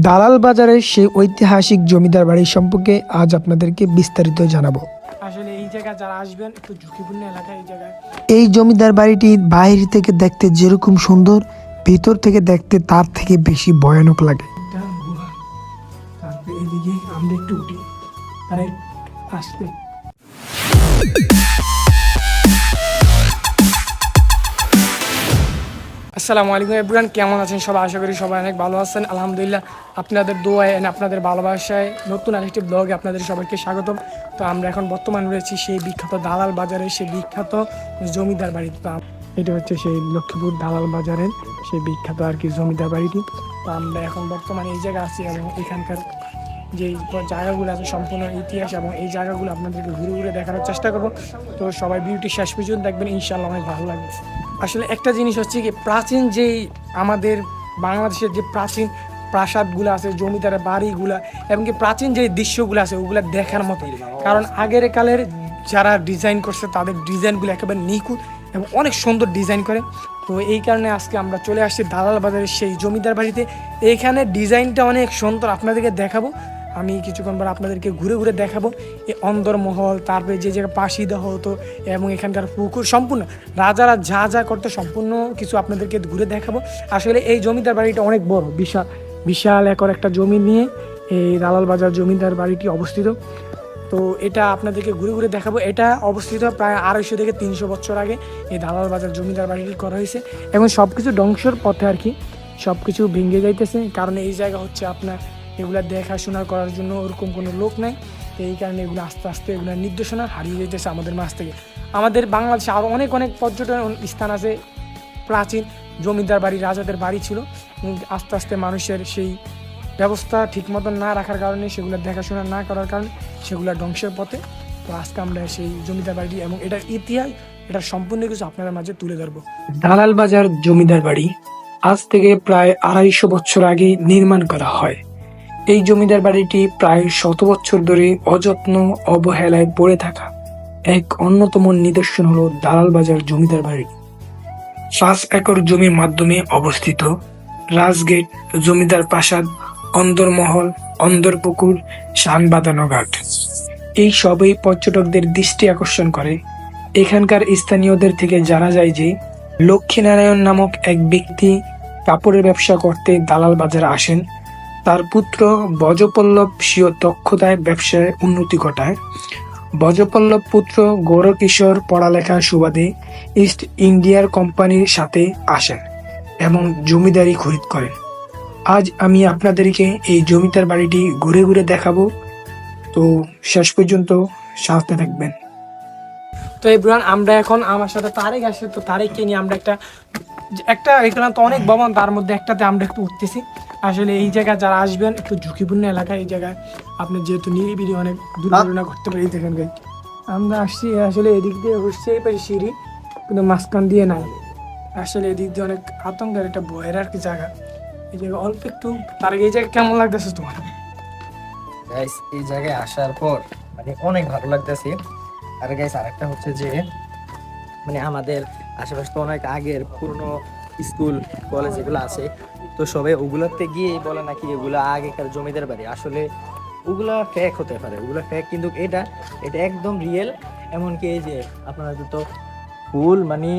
দালাল বাজারের সেই ঐতিহাসিক জমিদার বাড়ি সম্পর্কে আজ আপনাদেরকে বিস্তারিত জানাব। আসলে এই জায়গায় যারা আসবেন একটু ঝুঁকিপূর্ণ এলাকা এই জায়গায়। এই জমিদার বাড়িটি বাইরে থেকে দেখতে যেরকম সুন্দর ভিতর থেকে দেখতে তার থেকে বেশি ভয়ানক লাগে। তারপরে এদিকে আমরা একটু উঠি তারা আসতে আসসালামু আলাইকুম এভরিওয়ান কেমন আছেন সবাই? আশা করি সবাই অনেক ভালো আছেন। আলহামদুলিল্লাহ, আপনাদের দোয়ায়, আপনাদের ভালোবাসায় নতুন আরেকটি ব্লগে আপনাদের সবাইকে স্বাগতম। তো আমরা এখন বর্তমান রয়েছি সেই বিখ্যাত দালাল বাজারের, সেই বিখ্যাত জমিদার বাড়িতে এটা হচ্ছে সেই লক্ষ্মীপুর দালাল বাজারের সেই বিখ্যাত আর কি জমিদার বাড়িটি। তো আমরা এখন বর্তমানে এই জায়গায় আছি এবং এখানকার যে জায়গাগুলো আছে, সম্পূর্ণ ইতিহাস এবং এই জায়গাগুলো আপনাদেরকে ঘুরে ঘুরে দেখানোর চেষ্টা করব। তো সবাই বিউটি শেষ পর্যন্ত দেখবেন ইনশাল্লাহ অনেক ভালো লাগবে। আসলে একটা জিনিস হচ্ছে কি, প্রাচীন যেই আমাদের বাংলাদেশের যে প্রাচীন প্রাসাদগুলো আছে, জমিদারের বাড়িগুলা, এবং কি প্রাচীন যে দৃশ্যগুলো আছে, ওগুলো দেখার মতো। কারণ আগের কালের যারা ডিজাইন করছে, তাদের ডিজাইনগুলো একেবারে নিখুঁত এবং অনেক সুন্দর ডিজাইন করে। তো এই কারণে আজকে আমরা চলে আসছি দালাল বাজারের সেই জমিদার বাড়িতে। এইখানে ডিজাইনটা অনেক সুন্দর, আপনাদেরকে দেখাবো। আমি কিছুক্ষণ পর আপনাদেরকে ঘুরে ঘুরে দেখাবো। এই অন্দরমহল তারপরে যে জায়গায় পাশি দেওয়া হতো এবং এখানকার পুকুর, সম্পূর্ণ রাজারা যা যা করতো সম্পূর্ণ কিছু আপনাদেরকে ঘুরে দেখাবো। আসলে এই জমিদার বাড়িটা অনেক বড়, বিশাল বিশাল একর একটা জমি নিয়ে এই দালাল বাজার জমিদার বাড়িটি অবস্থিত। তো এটা আপনাদেরকে ঘুরে ঘুরে দেখাবো। এটা অবস্থিত প্রায় আড়াইশো থেকে তিনশো বছর আগে এই দালাল বাজার জমিদার বাড়িটি করা হয়েছে এবং সব কিছু ধ্বংসর পথে আর কি। সব কিছু ভেঙে যাইতেছে, কারণ এই জায়গা হচ্ছে আপনার এগুলা দেখাশোনা করার জন্য ওরকম কোনো লোক নাই। তো এই কারণে এগুলো আস্তে আস্তে এগুলো নির্দেশনা হারিয়ে যেতেছে আমাদের মাছ থেকে। আমাদের বাংলাদেশে আরও অনেক অনেক পর্যটন স্থান আছে। প্রাচীন জমিদার বাড়ি, রাজাদের বাড়ি ছিল। আস্তে আস্তে মানুষের সেই ব্যবস্থা ঠিক মতন না রাখার কারণে সেগুলো দেখাশোনা না করার কারণে সেগুলো ধ্বংসের পথে। তো আজকে আমরা সেই জমিদার বাড়ি এবং এটার ইতিহাস, এটার সম্পূর্ণ কিছু আপনাদের মাঝে তুলে ধরবো। দালাল বাজার জমিদার বাড়ি আজ থেকে প্রায় আড়াইশো বছর আগে নির্মাণ করা হয়। এই জমিদার বাড়িটি প্রায় শত বছর ধরে অযত্ন, অবহেলায় পড়ে থাকা এক অন্যতম নিদর্শন হলো দালাল বাজার জমিদার বাড়ি। পাঁচ একর জমির মাধ্যমে অবস্থিত রাজগেট, জমিদার প্রাসাদ, অন্দরমহল, অন্দরপুকুর বাঁধানো ঘাট এই সবই পর্যটকদের দৃষ্টি আকর্ষণ করে। এখানকার স্থানীয়দের থেকে জানা যায় যে লক্ষ্মীনারায়ণ নামক এক ব্যক্তি কাপড়ের ব্যবসা করতে দালাল বাজারে আসেন। তার পুত্র বজপল্লব স্বীয় দক্ষতায় ব্যবসায় উন্নতি ঘটায়। বজপল্লব পুত্র গৌরকিশোর পড়ালেখার সুবাদে ইস্ট ইন্ডিয়ার কোম্পানির সাথে আসেন এবং জমিদারি খরিদ করেন। আজ আমি আপনাদেরকে এই জমিদার বাড়িটি ঘুরে ঘুরে দেখাবো। তো শেষ পর্যন্ত সাথে থাকবেন। তো এব্রান আমরা এখন আমার সাথে তারেক আসে তো তারেককে নিয়ে আমরা একটা একটা এখানে তো অনেক ভবন, তার মধ্যে একটাতে আমরা একটু উঠতেছি। আসলে এই জায়গায় যারা আসবেন, একটু ঝুঁকিপূর্ণ এলাকা, এই জায়গায় আপনি যেহেতু নিরিবিলি অনেক দুর্ঘটনা ঘটতে পারি দেখেন গাই আমরা আসছি, আসলে এদিক দিয়ে উঠছি এই পাশে সিঁড়ি, কিন্তু মাঝখান দিয়ে নাই। আসলে এদিক দিয়ে অনেক আতঙ্কের একটা ভয়ের আর কি জায়গা। এই জায়গায় অল্প একটু, তার এই জায়গায় কেমন লাগতেছে তোমার? গাইস এই জায়গায় আসার পর মানে অনেক ভালো লাগতেছে। আর গাইস আরেকটা হচ্ছে যে মানে আমাদের আশেপাশে তো অনেক আগের পুরনো স্কুল, কলেজ এগুলো আছে। তো সবাই ওগুলোতে গিয়ে বলে নাকি এগুলো আগেকার জমিদার বাড়ি। আসলে ওগুলা ফেক হতে পারে, ওগুলো ফেক কিন্তু এটা এটা একদম রিয়েল এমনকি এই যে আপনারা তো ফুল মানে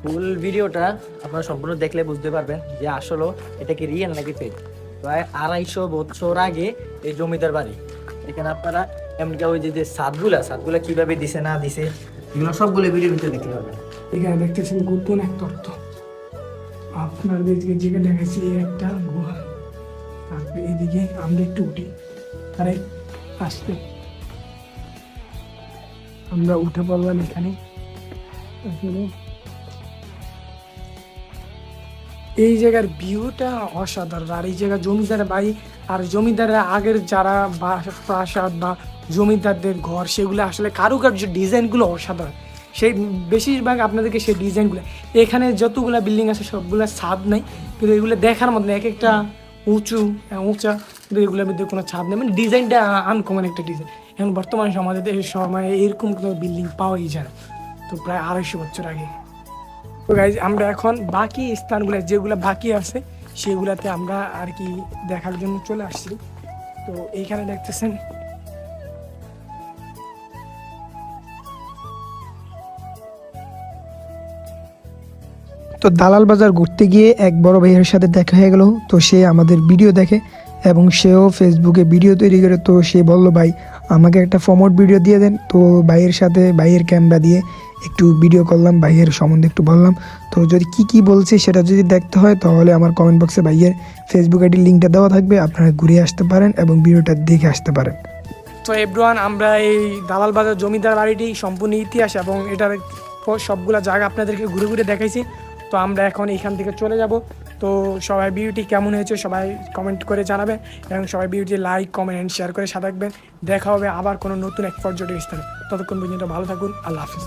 ফুল ভিডিওটা আপনারা সম্পূর্ণ দেখলে বুঝতে পারবেন যে আসলে এটা কি রিয়েল নাকি ফেক প্রায় আড়াইশো বছর আগে এই জমিদার বাড়ি, এখানে আপনারা এমনকি ওই যে সাদগুলা সাদগুলা কীভাবে দিছে না দিছে, এগুলো সবগুলো ভিডিও ভিতরে দেখতে পাবেন এখানে দেখতেছেন গোপন এক তত্ত্ব আপনাদেরকে যেখানে দেখাচ্ছি একটা গুহা। তারপরে এদিকে আমরা একটু উঠি। আরে, আসতে। আমরা উঠে পড়লাম এখানে। এই জায়গার ভিউটা অসাধারণ। আর এই জায়গা জমিদারের বাড়ি আর জমিদারের আগের যারা বা- প্রাসাদ বা জমিদারদের ঘর, সেগুলো আসলে কারুকার্য, ডিজাইনগুলো অসাধারণ। সেই বেশিরভাগ আপনাদেরকে সেই ডিজাইনগুলো, এখানে যতগুলো বিল্ডিং আছে সবগুলো ছাদ নেই, কিন্তু এগুলো দেখার মতো এক একটা উঁচু উঁচা, কিন্তু এগুলোর মধ্যে কোনো ছাদ নেই। মানে ডিজাইনটা আনকমন একটা ডিজাইন এখন বর্তমান সমাজে এই সময় এরকম কোনো বিল্ডিং পাওয়াই যায় না। তো প্রায় আড়াইশো বছর আগে। তো গাইজ আমরা এখন বাকি স্থানগুলো, যেগুলো বাকি আছে, সেগুলাতে আমরা আর কি দেখার জন্য চলে আসছি। তো এইখানে দেখতেছেন তো দালাল বাজার ঘুরতে গিয়ে এক বড় ভাইয়ের সাথে দেখা হয়ে গেল। তো সে আমাদের ভিডিও দেখে এবং সেও ফেসবুকে ভিডিও তৈরি করে। তো সে বলল, ভাই, আমাকে একটা ফমোট ভিডিও দিয়ে দেন। তো ভাইয়ের সাথে ভাইয়ের ক্যামেরা দিয়ে একটু ভিডিও করলাম, ভাইয়ের সম্বন্ধে একটু বললাম। তো যদি কি কি বলছে সেটা যদি দেখতে হয়, তাহলে আমার কমেন্ট বক্সে ভাইয়ের ফেসবুক আইডির লিঙ্কটা দেওয়া থাকবে। আপনারা ঘুরে আসতে পারেন এবং ভিডিওটা দেখে আসতে পারেন। তো এভরিওয়ান আমরা এই দালাল বাজার জমিদার বাড়িটি সম্পূর্ণ ইতিহাস এবং এটার সবগুলা জায়গা আপনাদেরকে ঘুরে ঘুরে দেখাইছি। তো আমরা এখন এখান থেকে চলে যাব। তো সবাই ভিডিওটি কেমন হয়েছে সবাই কমেন্ট করে জানাবেন এবং সবাই ভিডিওটি লাইক কমেন্ট অ্যান্ড শেয়ার করে সাথে দেখা হবে আবার কোনো নতুন এক পর্যটক স্থানে। ততক্ষণ পর্যন্ত ভালো থাকুন, আল্লাহ হাফিজ।